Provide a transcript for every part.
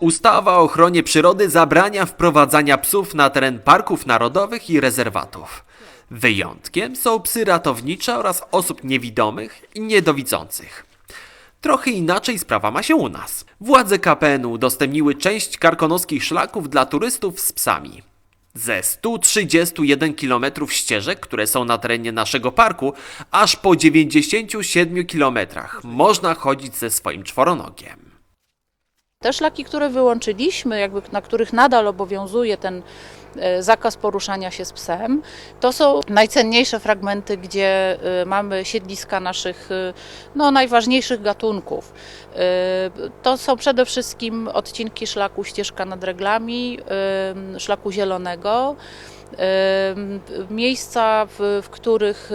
Ustawa o ochronie przyrody zabrania wprowadzania psów na teren parków narodowych i rezerwatów. Wyjątkiem są psy ratownicze oraz osób niewidomych i niedowidzących. Trochę inaczej sprawa ma się u nas. Władze KPN udostępniły część karkonoskich szlaków dla turystów z psami. Ze 131 km ścieżek, które są na terenie naszego parku, aż po 97 km można chodzić ze swoim czworonogiem. Te szlaki, które wyłączyliśmy, jakby na których nadal obowiązuje ten zakaz poruszania się z psem, to są najcenniejsze fragmenty, gdzie e, mamy siedliska naszych e, no, najważniejszych gatunków. E, To są przede wszystkim odcinki szlaku Ścieżka nad Reglami, e, szlaku zielonego, miejsca, w, w których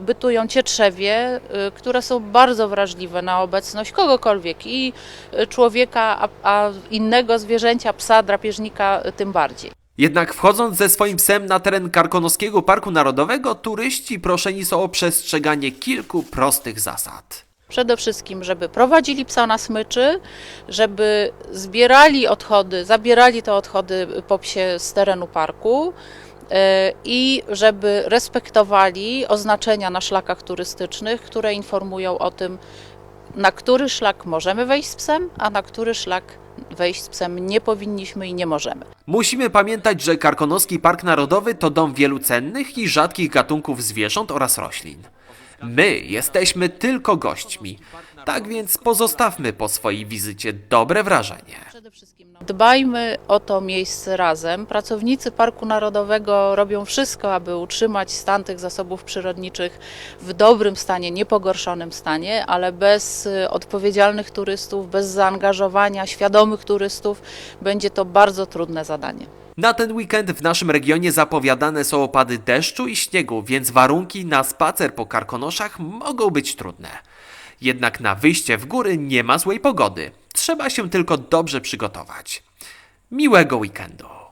bytują cietrzewie, e, które są bardzo wrażliwe na obecność kogokolwiek i e, człowieka, a, a innego zwierzęcia, psa, drapieżnika e, tym bardziej. Jednak wchodząc ze swoim psem na teren Karkonoskiego Parku Narodowego, turyści proszeni są o przestrzeganie kilku prostych zasad. Przede wszystkim, żeby prowadzili psa na smyczy, żeby zbierali odchody, zabierali te odchody po psie z terenu parku e, i żeby respektowali oznaczenia na szlakach turystycznych, które informują o tym, na który szlak możemy wejść z psem, a na który szlak wejść z psem nie powinniśmy i nie możemy. Musimy pamiętać, że Karkonoski Park Narodowy to dom wielu cennych i rzadkich gatunków zwierząt oraz roślin. My jesteśmy tylko gośćmi, tak więc pozostawmy po swojej wizycie dobre wrażenie. Dbajmy o to miejsce razem. Pracownicy Parku Narodowego robią wszystko, aby utrzymać stan tych zasobów przyrodniczych w dobrym stanie, niepogorszonym stanie, ale bez y, odpowiedzialnych turystów, bez zaangażowania świadomych turystów będzie to bardzo trudne zadanie. Na ten weekend w naszym regionie zapowiadane są opady deszczu i śniegu, więc warunki na spacer po Karkonoszach mogą być trudne. Jednak na wyjście w góry nie ma złej pogody. Trzeba się tylko dobrze przygotować. Miłego weekendu.